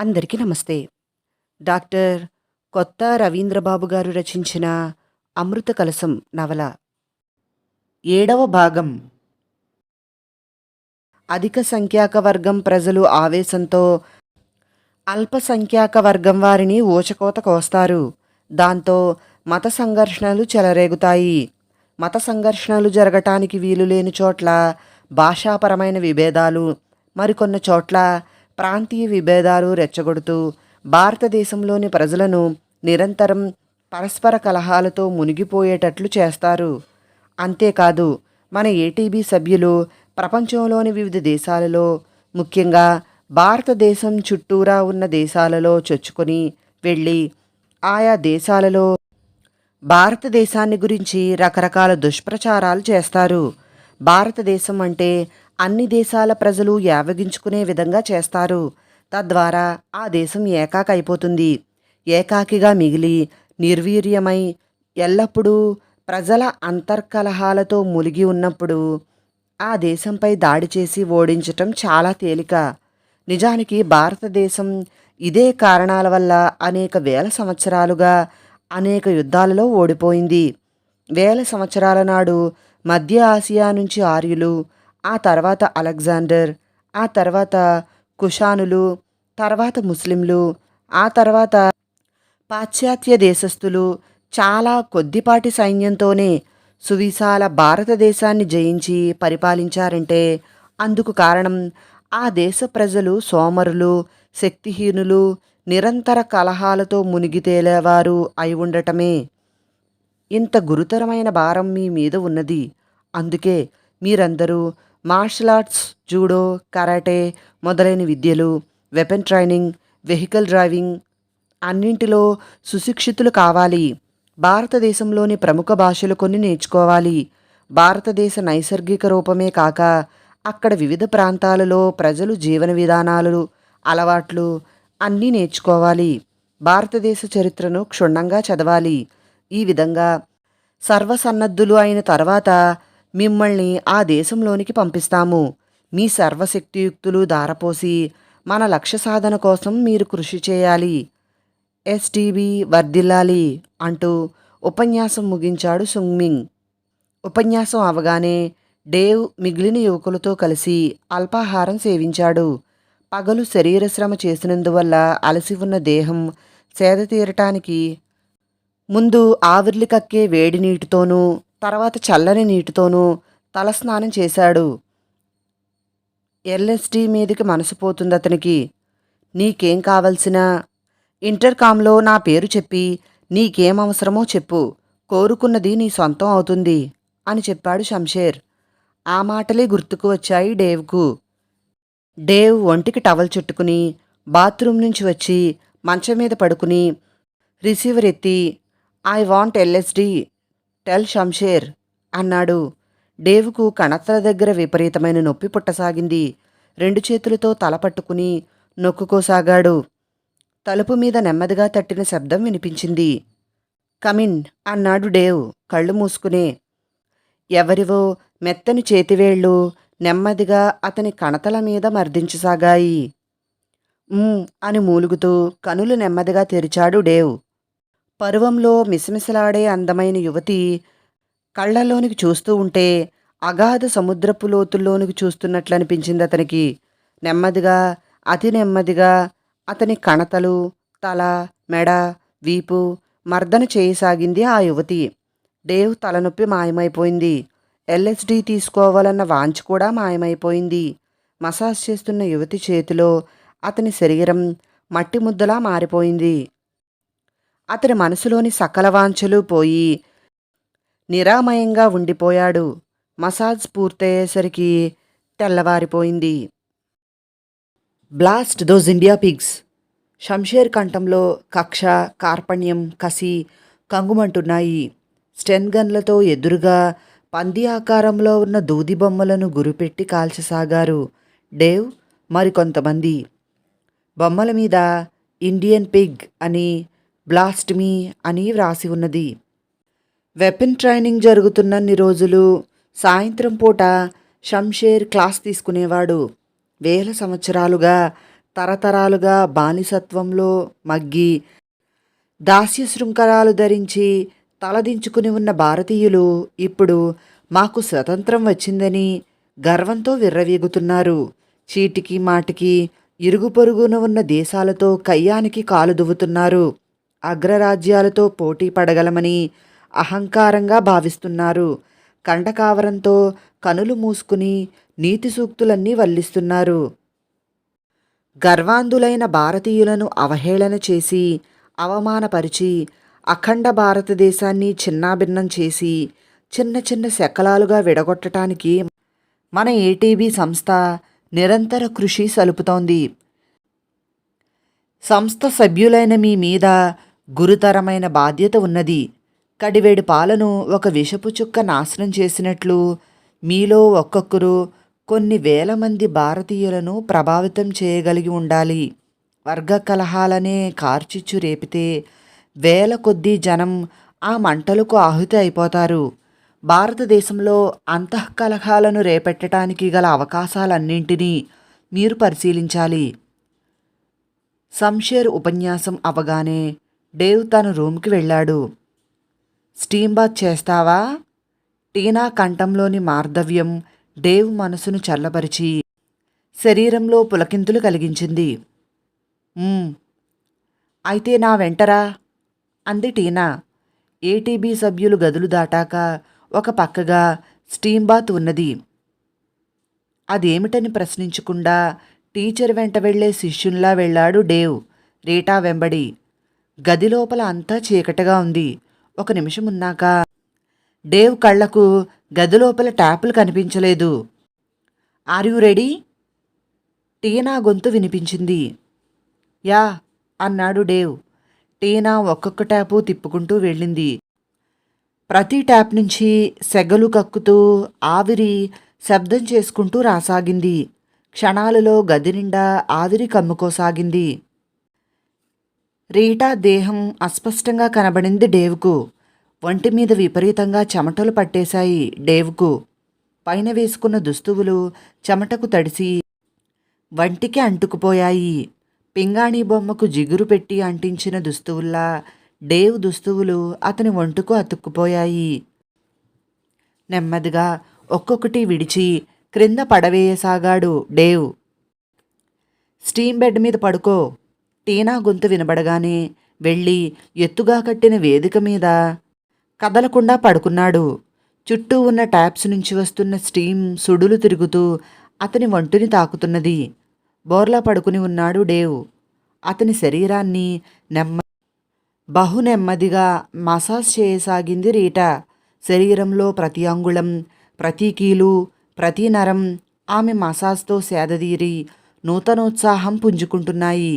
అందరికీ నమస్తే. డాక్టర్ కొత్త రవీంద్రబాబు గారు రచించిన అమృత కలసం నవల. ఏడవ భాగం. అధిక సంఖ్యాక వర్గం ప్రజలు ఆవేశంతో అల్పసంఖ్యాక వర్గం వారిని ఊచకోత కోస్తారు. దాంతో మత సంఘర్షణలు చెలరేగుతాయి. మత సంఘర్షణలు జరగటానికి వీలు లేని చోట్ల భాషాపరమైన విభేదాలు మరికొన్ని చోట్ల ప్రాంతీయ విభేదాలు రెచ్చగొడుతూ భారతదేశంలోని ప్రజలను నిరంతరం పరస్పర కలహాలతో మునిగిపోయేటట్లు చేస్తారు. అంతేకాదు మన ఏటీబీ సభ్యులు ప్రపంచంలోని వివిధ దేశాలలో ముఖ్యంగా భారతదేశం చుట్టూరా ఉన్న దేశాలలో చొచ్చుకొని వెళ్ళి ఆయా దేశాలలో భారతదేశాన్ని గురించి రకరకాల దుష్ప్రచారాలు చేస్తారు. భారతదేశం అంటే అన్ని దేశాల ప్రజలు యావగించుకునే విధంగా చేస్తారు. తద్వారా ఆ దేశం ఏకాకైపోతుంది. ఏకాకిగా మిగిలి నిర్వీర్యమై ఎల్లప్పుడూ ప్రజల అంతర్కలహాలతో మునిగి ఉన్నప్పుడు ఆ దేశంపై దాడి చేసి ఓడించటం చాలా తేలిక. నిజానికి భారతదేశం ఇదే కారణాల వల్ల అనేక వేల సంవత్సరాలుగా అనేక యుద్ధాలలో ఓడిపోయింది. వేల సంవత్సరాల నాడు మధ్య ఆసియా నుంచి ఆర్యులు ఆ తర్వాత అలెగ్జాండర్ ఆ తర్వాత కుషానులు తర్వాత ముస్లింలు ఆ తర్వాత పాశ్చాత్య దేశస్థులు చాలా కొద్దిపాటి సైన్యంతోనే సువిశాల భారతదేశాన్ని జయించి పరిపాలించారంటే అందుకు కారణం ఆ దేశ ప్రజలు సోమరులు శక్తిహీనులు నిరంతర కలహాలతో మునిగి తేలేవారు అయి ఉండటమే. ఇంత గురుతరమైన భారం మీ మీద ఉన్నది. అందుకే మీరందరూ మార్షల్ ఆర్ట్స్ జూడో కరాటే మొదలైన విద్యలు వెపన్ ట్రైనింగ్ వెహికల్ డ్రైవింగ్ అన్నింటిలో సుశిక్షితులు కావాలి. భారతదేశంలోని ప్రముఖ భాషలు కొన్ని నేర్చుకోవాలి. భారతదేశ నైసర్గిక రూపమే కాక అక్కడ వివిధ ప్రాంతాలలో ప్రజలు జీవన విధానాలు అలవాట్లు అన్నీ నేర్చుకోవాలి. భారతదేశ చరిత్రను క్షుణ్ణంగా చదవాలి. ఈ విధంగా సర్వసన్నద్ధులు అయిన తర్వాత మిమ్మల్ని ఆ దేశంలోనికి పంపిస్తాము. మీ సర్వశక్తియుక్తులు దారపోసి మన లక్ష్య సాధన కోసం మీరు కృషి చేయాలి. ఎస్టీబీ వర్ధిల్లాలి అంటూ ఉపన్యాసం ముగించాడు సుంగ్మింగ్. ఉపన్యాసం అవగానే డేవ్ మిగిలిన యువకులతో కలిసి అల్పాహారం సేవించాడు. పగలు శరీర శ్రమ చేసినందువల్ల అలసి ఉన్న దేహం సేద తీరటానికి ముందు ఆవిర్లి కక్కే వేడి నీటితోనూ తర్వాత చల్లని నీటితోనూ తలస్నానం చేశాడు. ఎల్ఎస్డి మీదకి మనసు పోతుంది అతనికి. నీకేం కావలసినా ఇంటర్కామ్లో నా పేరు చెప్పి నీకేం అవసరమో చెప్పు. కోరుకున్నది నీ సొంతం అవుతుంది అని చెప్పాడు శంషేర్. ఆ మాటలే గుర్తుకు వచ్చాయి డేవ్కు. డేవ్ ఒంటికి టవల్ చుట్టుకుని బాత్రూమ్ నుంచి వచ్చి మంచం మీద పడుకుని రిసీవర్ ఎత్తి I want LSD tell Shamsher అన్నాడు. డేవుకు కణతల దగ్గర విపరీతమైన నొప్పి పుట్టసాగింది. రెండు చేతులతో తల పట్టుకుని నొక్కుకోసాగాడు. తలుపు మీద నెమ్మదిగా తట్టిన శబ్దం వినిపించింది. కమిన్ అన్నాడు డేవ్ కళ్ళు మూసుకునే. ఎవరివో మెత్తని చేతివేళ్ళు నెమ్మదిగా అతని కణతల మీద మర్దించసాగాయి. అని మూలుగుతూ కనులు నెమ్మదిగా తెరిచాడు డేవ్. పర్వంలో మిసమిసలాడే అందమైన యువతి కళ్ళలోనికి చూస్తూ ఉంటే అగాధ సముద్రపు లోతుల్లోనికి చూస్తున్నట్లు అనిపించింది అతనికి. నెమ్మదిగా అతి నెమ్మదిగా అతని కణతలు తల మెడ వీపు మర్దన చేయసాగింది ఆ యువతి. డేవ్ తలనొప్పి మాయమైపోయింది. ఎల్ఎస్డి తీసుకోవాలన్న వాంచ్ కూడా మాయమైపోయింది. మసాజ్ చేస్తున్న యువతి చేతిలో అతని శరీరం మట్టి ముద్దలా మారిపోయింది. అతని మనసులోని సకల వాంఛలు పోయి నిరామయంగా ఉండిపోయాడు. మసాజ్ పూర్తయ్యేసరికి తెల్లవారిపోయింది. Blast those India pigs. Shamsher కంఠంలో కక్ష కార్పణ్యం కసి కంగుమంటున్నాయి. స్టెన్ గన్లతో ఎదురుగా పంది ఆకారంలో ఉన్న దూది బొమ్మలను గురిపెట్టి కాల్చసాగారు. డేవ్ మరికొంతమంది. బొమ్మల మీద ఇండియన్ పిగ్ అని బ్లాస్ట్ మీ అని వ్రాసి ఉన్నది. వెపన్ ట్రైనింగ్ జరుగుతున్నన్ని రోజులు సాయంత్రం పూట షంషేర్ క్లాస్ తీసుకునేవాడు. వేల సంవత్సరాలుగా తరతరాలుగా బానిసత్వంలో మగ్గి దాస్య శృంఖలాలు ధరించి తలదించుకుని ఉన్న భారతీయులు ఇప్పుడు మాకు స్వతంత్రం వచ్చిందని గర్వంతో విర్రవీగుతున్నారు. చీటికి మాటికి ఇరుగు పొరుగున ఉన్న దేశాలతో కయ్యానికి కాలు దువ్వుతున్నారు. అగ్రరాజ్యాలతో పోటీ పడగలమని అహంకారంగా భావిస్తున్నారు. కండకావరంతో కనులు మూసుకుని నీతి సూక్తులన్నీ వల్లిస్తున్నారు. గర్వాంధులైన భారతీయులను అవహేళన చేసి అవమానపరిచి అఖండ భారతదేశాన్ని చిన్నాభిన్నం చేసి చిన్న చిన్న శకలాలుగా విడగొట్టడానికి మన ఏటీబీ సంస్థ నిరంతర కృషి సలుపుతోంది. సంస్థ సభ్యులైన మీ మీద గురుతరమైన బాధ్యత ఉన్నది. కడివేడి పాలను ఒక విషపు చుక్క నాశనం చేసినట్లు మీలో ఒక్కొక్కరు కొన్ని వేల మంది భారతీయులను ప్రభావితం చేయగలిగి ఉండాలి. వర్గ కలహాలనే కార్చిచ్చు రేపితే వేల కొద్దీ జనం ఆ మంటలకు ఆహుతి అయిపోతారు. భారతదేశంలో అంతఃకలహాలను రేపెట్టడానికి గల అవకాశాలన్నింటినీ మీరు పరిశీలించాలి. సంషేర్ ఉపన్యాసం అవగానే డేవ్ తన రూమ్కి వెళ్ళాడు. స్టీమ్ బాత్ చేస్తావా? టీనా కంఠంలోని మార్ధవ్యం డేవ్ మనసును చల్లబరిచి శరీరంలో పులకింతులు కలిగించింది. అయితే నా వెంటరా? అంది టీనా. ఏటీబీ సభ్యులు గదులు దాటాక ఒక పక్కగా స్టీమ్ బాత్ ఉన్నది. అదేమిటని ప్రశ్నించకుండా టీచర్ వెంట వెళ్ళే శిష్యుల్లా వెళ్ళాడు డేవ్ రీటా వెంబడి. గది లోపల అంతా చీకటిగా ఉంది. ఒక నిమిషం ఉన్నాక డేవ్ కళ్ళకు గది లోపల ట్యాపులు కనిపించలేదు. Are you ready? టీనా గొంతు వినిపించింది. యా అన్నాడు డేవ్. టీనా ఒక్కొక్క ట్యాపు తిప్పుకుంటూ వెళ్ళింది. ప్రతి ట్యాప్ నుంచి సెగలు కక్కుతూ ఆవిరి శబ్దం చేసుకుంటూ రాసాగింది. క్షణాలలో గది నిండా ఆవిరి కమ్ముకోసాగింది. రీటా దేహం అస్పష్టంగా కనబడింది డేవ్కు. ఒంటి మీద విపరీతంగా చెమటలు పట్టేశాయి డేవ్కు. పైన వేసుకున్న దుస్తువులు చెమటకు తడిసి వంటికి అంటుకుపోయాయి. పింగాణి బొమ్మకు జిగురు పెట్టి అంటించిన దుస్తువుల్లా డేవ్ దుస్తువులు అతని ఒంటుకు అతుక్కుపోయాయి. నెమ్మదిగా ఒక్కొక్కటి విడిచి క్రింద పడవేయసాగాడు డేవ్. స్టీమ్ బెడ్ మీద పడుకో. టీనా గొంతు వినబడగానే వెళ్ళి ఎత్తుగా కట్టిన వేదిక మీద కదలకుండా పడుకున్నాడు. చుట్టూ ఉన్న ట్యాప్స్ నుంచి వస్తున్న స్టీమ్ సుడులు తిరుగుతూ అతని వంటుని తాకుతున్నది. బోర్లా పడుకుని ఉన్నాడు డేవ్. అతని శరీరాన్ని నెమ్మ బహు నెమ్మదిగా మసాజ్ చేయసాగింది రీటా. శరీరంలో ప్రతి అంగుళం ప్రతి కీలు ప్రతి నరం ఆమె మసాజ్తో సేదదీరి నూతనోత్సాహం పుంజుకుంటున్నాయి.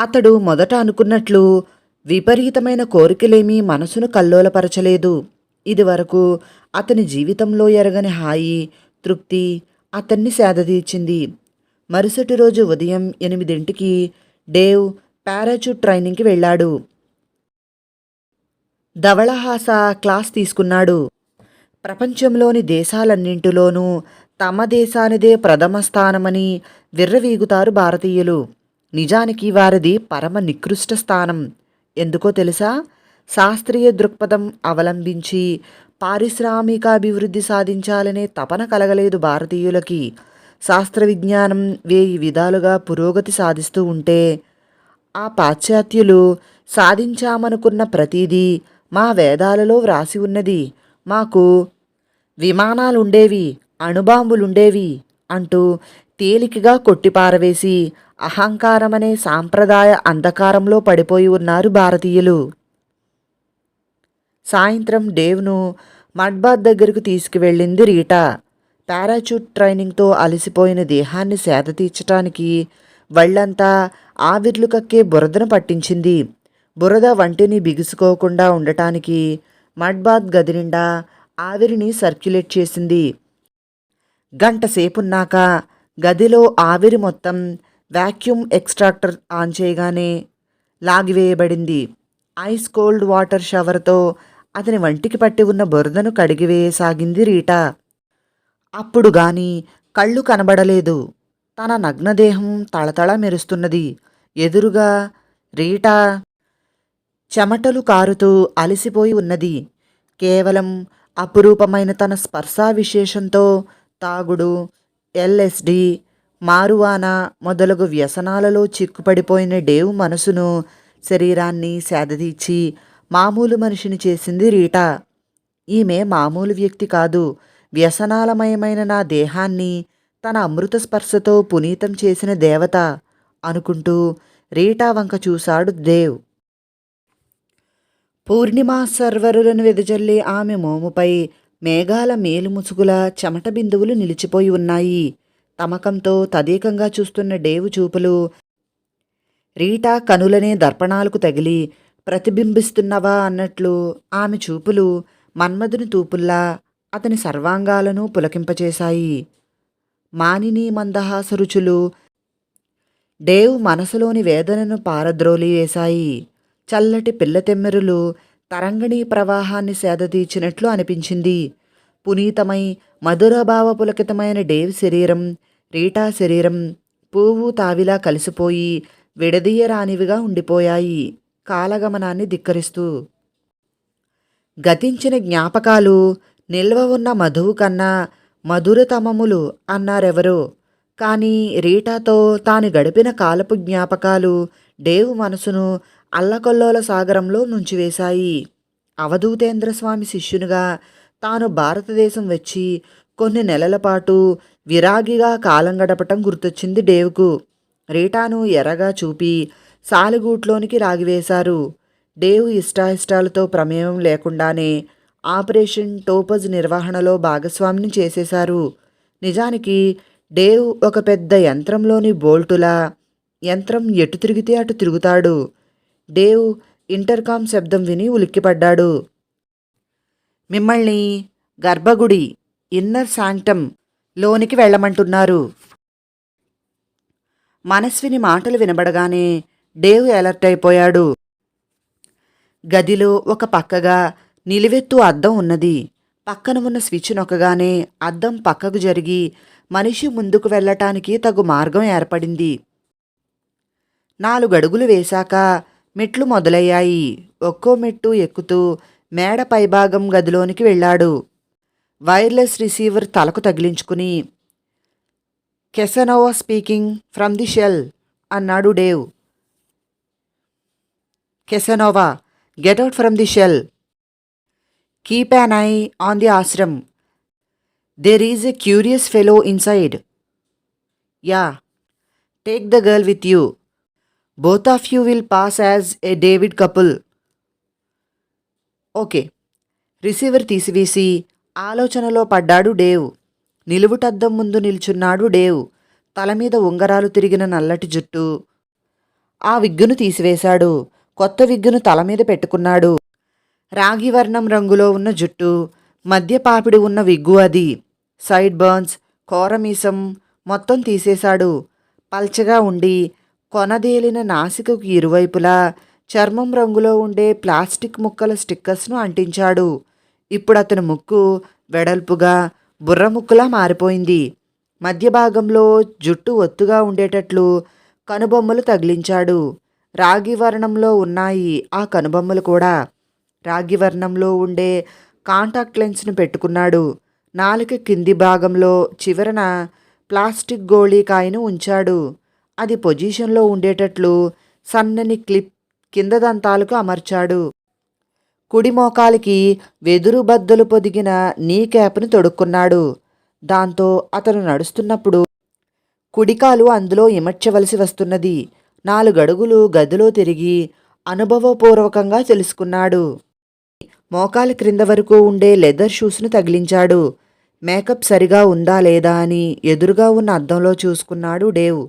అతడు మొదట అనుకున్నట్లు విపరీతమైన కోరికలేమీ మనసును కల్లోలపరచలేదు. ఇదివరకు అతని జీవితంలో ఎరగని హాయి తృప్తి అతన్ని సేదదీర్చింది మరుసటి రోజు ఉదయం ఎనిమిదింటికి డేవ్ పారాచూట్ ట్రైనింగ్కి వెళ్ళాడు. ధవళహాస క్లాస్ తీసుకున్నాడు. ప్రపంచంలోని దేశాలన్నింటిలోనూ తమ దేశానిదే ప్రథమ స్థానమని విర్రవీగుతారు భారతీయులు. నిజానికి వారిది పరమ నికృష్ట స్థానం. ఎందుకో తెలుసా? శాస్త్రీయ దృక్పథం అవలంబించి పారిశ్రామికాభివృద్ధి సాధించాలనే తపన కలగలేదు భారతీయులకి. శాస్త్ర విజ్ఞానం వేయి విధాలుగా పురోగతి సాధిస్తూ ఉంటే ఆ పాశ్చాత్యులు సాధించామనుకున్న ప్రతిదీ మా వేదాలలో వ్రాసి ఉన్నది. మాకు విమానాలుండేవి అణుబాంబులుండేవి అంటూ తేలికగా కొట్టిపారవేసి అహంకారమనే సాంప్రదాయ అంధకారంలో పడిపోయి ఉన్నారు భారతీయులు. సాయంత్రం డేవ్ను మడ్బాద్ దగ్గరకు తీసుకువెళ్ళింది రీటా. పారాచూట్ ట్రైనింగ్తో అలసిపోయిన దేహాన్ని సేద తీర్చటానికి వళ్ళంతా ఆవిర్లు కక్కే బురదను పట్టించింది. బురద వంటిని బిగుసుకోకుండా ఉండటానికి మడ్బాద్ గది నిండా ఆవిరిని సర్క్యులేట్ చేసింది. గంటసేపున్నాక గదిలో ఆవిరి మొత్తం వాక్యూమ్ ఎక్స్ట్రాక్టర్ ఆన్ చేయగానే లాగివేయబడింది. ఐస్ కోల్డ్ వాటర్ షవర్తో అతని వంటికి పట్టి ఉన్న బురదను కడిగివేయసాగింది రీటా. అప్పుడు గాని కళ్ళు కనబడలేదు. తన నగ్నదేహం తళతళ మెరుస్తున్నది. ఎదురుగా రీటా చెమటలు కారుతూ అలసిపోయి ఉన్నది. కేవలం అపురూపమైన తన స్పర్శా విశేషంతో తాగుడు ఎల్ఎస్డి మారువానా మొదలగు వ్యసనాలలో చిక్కుపడిపోయిన డేవ్ మనసును శరీరాన్ని సేదతీర్చి మామూలు మనిషిని చేసింది రీటా. ఈమె మామూలు వ్యక్తి కాదు. వ్యసనాలమయమైన నా దేహాన్ని తన అమృత స్పర్శతో పునీతం చేసిన దేవత అనుకుంటూ రీటా వంక చూశాడు దేవ్. పూర్ణిమా సర్వరులను వెదజల్లే ఆమె మోముపై మేఘాల మేలుముసుగుల చెమట బిందువులు నిలిచిపోయి ఉన్నాయి. తమకంతో తదేకంగా చూస్తున్న డేవు చూపులు. రీటా కనులనే దర్పణాలకు తగిలి ప్రతిబింబిస్తున్నవా అన్నట్లు ఆమె చూపులు మన్మధుని తూపుల్లా అతని సర్వాంగాలను పులకింపచేశాయి. మానిని మందహాస రుచులు డేవ్ మనసులోని వేదనను పారద్రోలి వేశాయి. చల్లటి పిల్లతెమ్మెరులు తరంగిణీ ప్రవాహాన్ని సేదతీర్చినట్లు అనిపించింది. పునీతమై మధురభావ పులకితమైన డేవ్ శరీరం రీటా శరీరం పువ్వు తావిలా కలిసిపోయి విడదీయరానివిగా ఉండిపోయాయి కాలగమనాన్ని ధిక్కరిస్తూ. గతించిన జ్ఞాపకాలు నిల్వ ఉన్న మధువు కన్నా మధురతమములు అన్నారెవరో. కానీ రీటాతో తాను గడిపిన కాలపు జ్ఞాపకాలు డేవ్ మనసును అల్లకొల్లోల సాగరంలో నుంచివేశాయి అవధూతేంద్ర స్వామి శిష్యునిగా తాను భారతదేశం వచ్చి కొన్ని నెలల పాటు విరాగిగా కాలం గడపటం గుర్తొచ్చింది డేవ్కు. రీటాను ఎర్రగా చూపి సాలిగూట్లోనికి రాగివేశారు. డేవ్ ఇష్టాయిష్టాలతో ప్రమేయం లేకుండానే ఆపరేషన్ టోపజ్ నిర్వహణలో భాగస్వామిని చేసేశారు. నిజానికి డేవ్ ఒక పెద్ద యంత్రంలోని బోల్టులా యంత్రం ఎటు తిరిగితే అటు తిరుగుతాడు. డేవ్ ఇంటర్కామ్ శబ్దం విని ఉలిక్కిపడ్డాడు. మిమ్మల్ని గర్భగుడి ఇన్నర్ శాంక్టమ్ లోనికి వెళ్ళమంటున్నారు. మనస్విని మాటలు వినబడగానే డేవ్ అలర్ట్ అయిపోయాడు. గదిలో ఒక పక్కగా నిలువెత్తు అద్దం ఉన్నది. పక్కన ఉన్న స్విచ్ నొక్కగానే అద్దం పక్కకు జరిగి మనిషి ముందుకు వెళ్ళటానికి తగు మార్గం ఏర్పడింది. నాలుగడుగులు వేశాక మెట్లు మొదలయ్యాయి. ఒక్కో మెట్టు ఎక్కుతూ మేడ పైభాగం గదిలోనికి వెళ్ళాడు. వైర్లెస్ రిసీవర్ తలకు తగిలించుకుని Casanova speaking from the shell అన్నాడు Dave. Casanova get out from the shell. Keep an eye on the ashram. There is a curious fellow inside. Ya take the girl with you. Both of you will pass as a David couple okay receiver తీసివేసి ఆలోచనలో పడ్డాడు Dave నిలువుటద్దం ముందు నిల్చున్నాడు Dave తల మీద ఉంగరాలు తిరిగిన నల్లటి జుట్టు. ఆ విగ్గును తీసివేశాడు. కొత్త విగ్గును తల మీద పెట్టుకున్నాడు. రాగివర్ణం రంగులో ఉన్న జుట్టు. మధ్య పాపిడి ఉన్న విగ్గు అది. సైడ్ బర్న్స్ కోరమీసం మొత్తం తీసేశాడు. పల్చగా ఉండి కొనదేలిన నాసికకు ఇరువైపులా చర్మం రంగులో ఉండే ప్లాస్టిక్ ముక్కల స్టిక్కర్స్ను అంటించాడు. ఇప్పుడు అతని ముక్కు వెడల్పుగా బుర్ర ముక్కులా మారిపోయింది. మధ్య భాగంలో జుట్టు ఒత్తుగా ఉండేటట్లు కనుబొమ్మలు తగిలించాడు. రాగి వర్ణంలో ఉన్నాయి ఆ కనుబొమ్మలు కూడా. రాగి వర్ణంలో ఉండే కాంటాక్ట్ లెన్స్ను పెట్టుకున్నాడు. నాలుక కింది భాగంలో చివరన ప్లాస్టిక్ గోళీకాయను ఉంచాడు. అది పొజిషన్లో ఉండేటట్లు సన్నని క్లిప్ కింద దంతాలకు అమర్చాడు. కుడి మోకాలికి వెదురు బద్దలు పొదిగిన నీ క్యాప్ను తొడుక్కున్నాడు. దాంతో అతను నడుస్తున్నప్పుడు కుడికాలు అందులో ఇమర్చవలసి వస్తున్నది. నాలుగడుగులు గదిలో తిరిగి అనుభవపూర్వకంగా తెలుసుకున్నాడు. మోకాలి క్రింద వరకు ఉండే లెదర్ షూస్ను తగిలించాడు. మేకప్ సరిగా ఉందా లేదా అని ఎదురుగా ఉన్న అద్దంలో చూసుకున్నాడు డేవ్.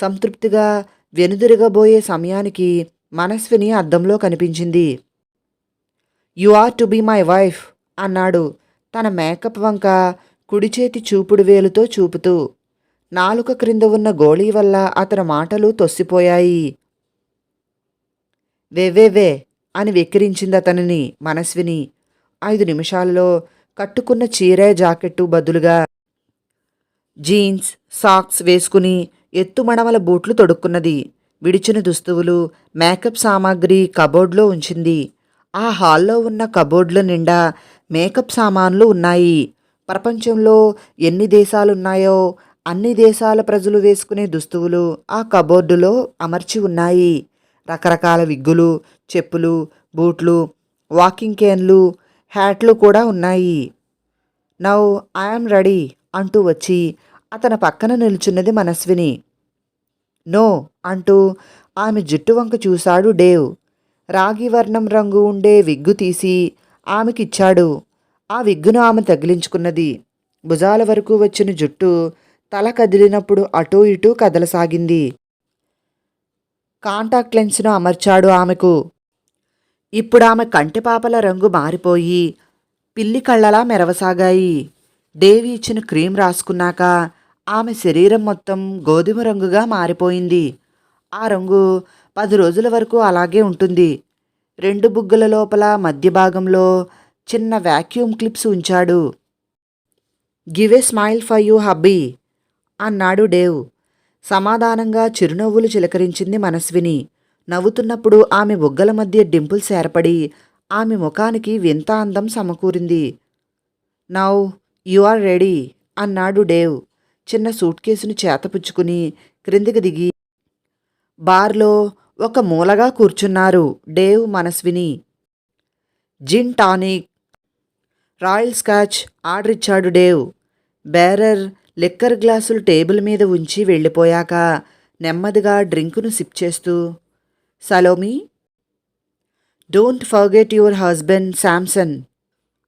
సంతృప్తిగా వెనుదిరగబోయే సమయానికి మనస్విని అద్దంలో కనిపించింది. You are to be my wife అన్నాడు తన మేకప్ వంక కుడి చేతి చూపుడు వేలుతో చూపుతూ. నాలుక క్రింద ఉన్న గోళీ వల్ల అతని మాటలు తొస్సిపోయాయి. వేవేవే అని వెక్కిరించింది అతనిని మనస్విని. ఐదు నిమిషాల్లో కట్టుకున్న చీరే జాకెట్టు బదులుగా జీన్స్ సాక్స్ వేసుకుని ఎత్తుమడమల బూట్లు తొడుక్కున్నది. విడిచిన దుస్తువులు మేకప్ సామాగ్రి కబోర్డ్లో ఉంచింది. ఆ హాల్లో ఉన్న కబోర్డ్ల నిండా మేకప్ సామాన్లు ఉన్నాయి. ప్రపంచంలో ఎన్ని దేశాలున్నాయో అన్ని దేశాల ప్రజలు వేసుకునే దుస్తువులు ఆ కబోర్డులో అమర్చి ఉన్నాయి. రకరకాల విగ్గులు చెప్పులు బూట్లు వాకింగ్ కేన్లు హ్యాట్లు కూడా ఉన్నాయి. నౌ ఐఎమ్ రెడీ అంటూ వచ్చి అతని పక్కన నిల్చున్నది మనస్విని. నో అంటూ ఆమె జుట్టు వంక చూశాడు డేవ్. రాగి వర్ణం రంగు ఉండే విగ్గు తీసి ఆమెకిచ్చాడు. ఆ విగ్గును ఆమె తగిలించుకున్నది. భుజాల వరకు వచ్చిన జుట్టు తల కదిలినప్పుడు అటూ ఇటూ కదలసాగింది. కాంటాక్ట్ లెన్స్ను అమర్చాడు ఆమెకు. ఇప్పుడు ఆమె కంటిపాపల రంగు మారిపోయి పిల్లి కళ్ళలా మెరవసాగాయి. దేవి ఇచ్చిన క్రీమ్ రాసుకున్నాక ఆమె శరీరం మొత్తం గోధుమ రంగుగా మారిపోయింది. ఆ రంగు పది రోజుల వరకు అలాగే ఉంటుంది. రెండు బుగ్గల లోపల మధ్య భాగంలో చిన్న వ్యాక్యూమ్ క్లిప్స్ ఉంచాడు. Give a smile for you hubby! అన్నాడు డేవ్. సమాధానంగా చిరునవ్వులు చిలకరించింది మనస్విని. నవ్వుతున్నప్పుడు ఆమె బుగ్గల మధ్య డింపుల్స్ ఏర్పడి ఆమె ముఖానికి వింత అందం సమకూరింది. Now you are ready! అన్నాడు డేవ్. చిన్న సూట్ కేసును చేతపుచ్చుకుని క్రిందికి దిగి బార్లో ఒక మూలగా కూర్చున్నారు Dave Manaswini. Gin tonic. Royal scotch order ఇచ్చాడు డేవ్. బేరర్ లిక్కర్ గ్లాసులు టేబుల్ మీద ఉంచి వెళ్ళిపోయాక నెమ్మదిగా డ్రింకును సిప్ చేస్తూ Salome don't forget your husband Samson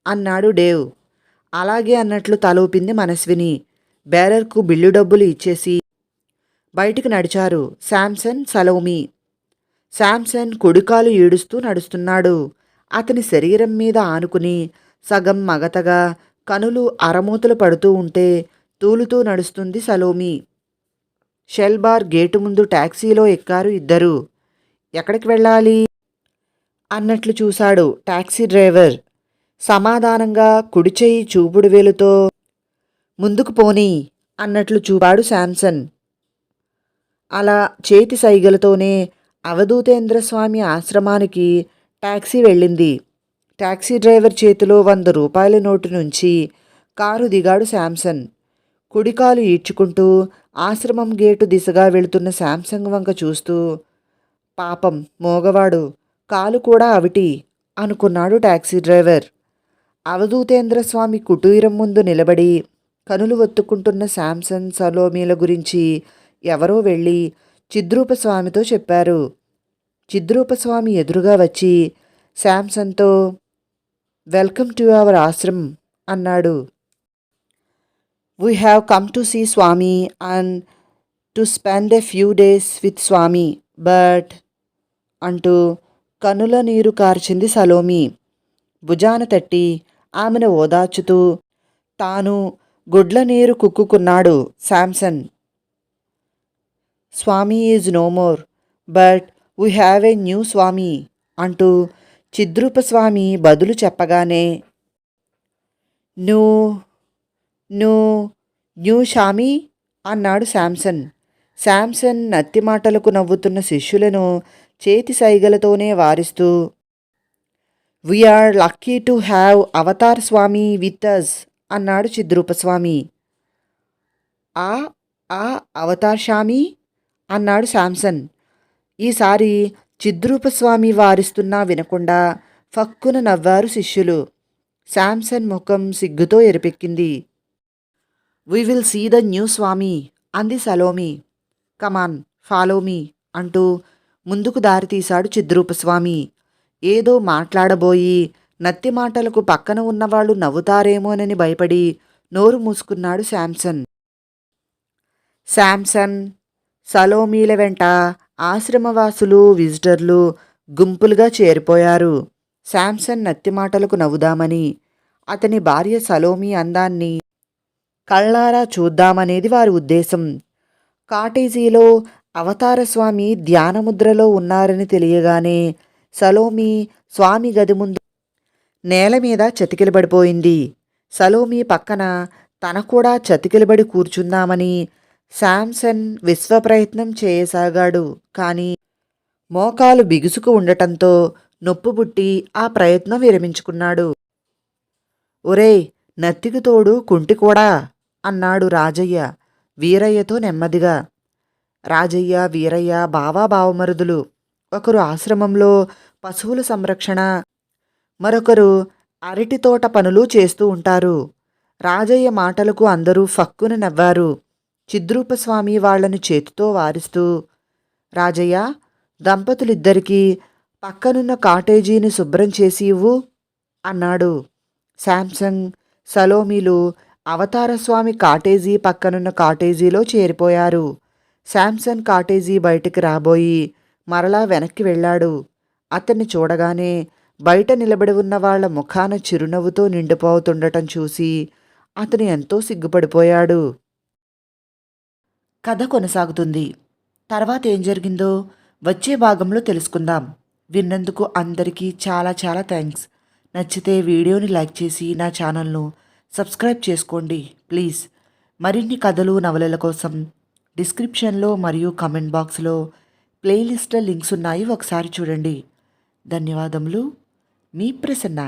అన్నాడు డేవ్. అలాగే అన్నట్లు తలూపింది మనస్విని. బేరర్కు బిల్లు డబ్బులు ఇచ్చేసి బయటికి నడిచారు శాంసన్ సలోమి. శాంసన్ కుడికాలు ఈడుస్తూ నడుస్తున్నాడు. అతని శరీరం మీద ఆనుకుని సగం మగతగా కనులు అరమూతలు పడుతూ ఉంటే తూలుతూ నడుస్తుంది సలోమి. షెల్బార్ గేటు ముందు టాక్సీలో ఎక్కారు ఇద్దరు. ఎక్కడికి వెళ్ళాలి? అన్నట్లు చూశాడు టాక్సీ డ్రైవర్. సమాధానంగా కుడిచెయ్యి చూపుడు వేలుతో ముందుకు పోనీ అన్నట్లు చూపాడు శాంసన్. అలా చేతి సైగలతోనే అవధూతేంద్ర స్వామి ఆశ్రమానికి టాక్సీ వెళ్ళింది. టాక్సీ డ్రైవర్ చేతిలో వంద రూపాయల నోటు నుంచి కారు దిగాడు శాంసన్. కుడికాలు ఈడ్చుకుంటూ ఆశ్రమం గేటు దిశగా వెళుతున్న శాంసంగ్ వంక చూస్తూ పాపం మోగవాడు కాలు కూడా అవిటి అనుకున్నాడు టాక్సీ డ్రైవర్. అవధూతేంద్ర స్వామి కుటీరం ముందు నిలబడి కనులు ఒత్తుకుంటున్న శాంసన్ సలోమీల గురించి ఎవరో వెళ్ళి చిద్రూపస్వామితో చెప్పారు. చిద్రూపస్వామి ఎదురుగా వచ్చి శాంసన్తో వెల్కమ్ టు అవర్ ఆశ్రమ్ అన్నాడు. We have come to see Swami and to spend a few days with Swami but అంటూ కనుల నీరు కార్చింది సలోమి. భుజాన తట్టి ఆమెను ఓదార్చుతూ తాను గుడ్ల నీరు కుక్కుకున్నాడు Samson. Swami is no more but we have a new Swami అంటూ చిద్రూపస్వామి బదులు చెప్పగానే నూ నూ న్యూ షామీ అన్నాడు శాంసన్. శాంసన్ నత్తి మాటలకు నవ్వుతున్న శిష్యులను చేతి సైగలతోనే వారిస్తూ we are lucky to have avatar Swami with us అన్నాడు చిద్రూపస్వామి. ఆ ఆ అవతార్ స్వామి అన్నాడు శాంసన్. ఈసారి చిద్రూపస్వామి వారిస్తున్నా వినకుండా ఫక్కున నవ్వారు శిష్యులు. శాంసన్ ముఖం సిగ్గుతో ఎరిపెక్కింది. We will see the new Swami అంది సలోమి. కమాన్ ఫాలో మీ అంటూ ముందుకు దారితీశాడు చిద్రూపస్వామి. ఏదో మాట్లాడబోయి నత్తి మాటలకు పక్కన ఉన్నవాళ్ళు నవ్వుతారేమోనని భయపడి నోరు మూసుకున్నాడు శాంసన్. శాంసన్ సలోమీల వెంట ఆశ్రమవాసులు విజిటర్లు గుంపులుగా చేరిపోయారు. శాంసన్ నత్తి మాటలకు నవ్వుదామని అతని భార్య సలోమి అందాన్ని కళ్ళారా చూద్దామనేది వారి ఉద్దేశం. కాటేజీలో అవతారస్వామి ధ్యానముద్రలో ఉన్నారని తెలియగానే సలోమి స్వామి గది ముందు నేల మీద చతికిలబడిపోయింది. సలోమి పక్కన తన కూడా చతికిలబడి కూర్చుందామని శాంసన్ విశ్వప్రయత్నం చేయసాగాడు. కానీ మోకాలు బిగుసుకు ఉండటంతో నొప్పుబుట్టి ఆ ప్రయత్నం విరమించుకున్నాడు. ఒరేయ్ నత్తికి తోడు కుంటి కూడా అన్నాడు రాజయ్య వీరయ్యతో నెమ్మదిగా. రాజయ్య వీరయ్య బావా బావమరుదులు ఒకరు ఆశ్రమంలో పశువుల సంరక్షణ మరొకరు అరటి తోట పనులు చేస్తూ ఉంటారు. రాజయ్య మాటలకు అందరూ ఫక్కున నవ్వారు. చిద్రూపస్వామి వాళ్ళను చేతితో వారిస్తూ రాజయ్య దంపతులిద్దరికీ పక్కనున్న కాటేజీని శుభ్రం చేసి ఇవ్వు అన్నాడు. శాంసంగ్ సలోమీలు అవతారస్వామి కాటేజీ పక్కనున్న కాటేజీలో చేరిపోయారు. శాంసంగ్ కాటేజీ బయటికి రాబోయి మరలా వెనక్కి వెళ్ళాడు. అతన్ని చూడగానే బయట నిలబడి ఉన్న వాళ్ళ ముఖాన చిరునవ్వుతో నిండిపోతుండటం చూసి అతను ఎంతో సిగ్గుపడిపోయాడు. కథ కొనసాగుతుంది. తర్వాత ఏం జరిగిందో వచ్చే భాగంలో తెలుసుకుందాం. విన్నందుకు అందరికీ చాలా చాలా థ్యాంక్స్. నచ్చితే వీడియోని లైక్ చేసి నా ఛానల్ను సబ్స్క్రైబ్ చేసుకోండి ప్లీజ్. మరిన్ని కథలు నవలల కోసం డిస్క్రిప్షన్లో మరియు కమెంట్ బాక్స్లో ప్లేలిస్ట్లో లింక్స్ ఉన్నాయి ఒకసారి చూడండి. ధన్యవాదములు. మీ ప్రసన్న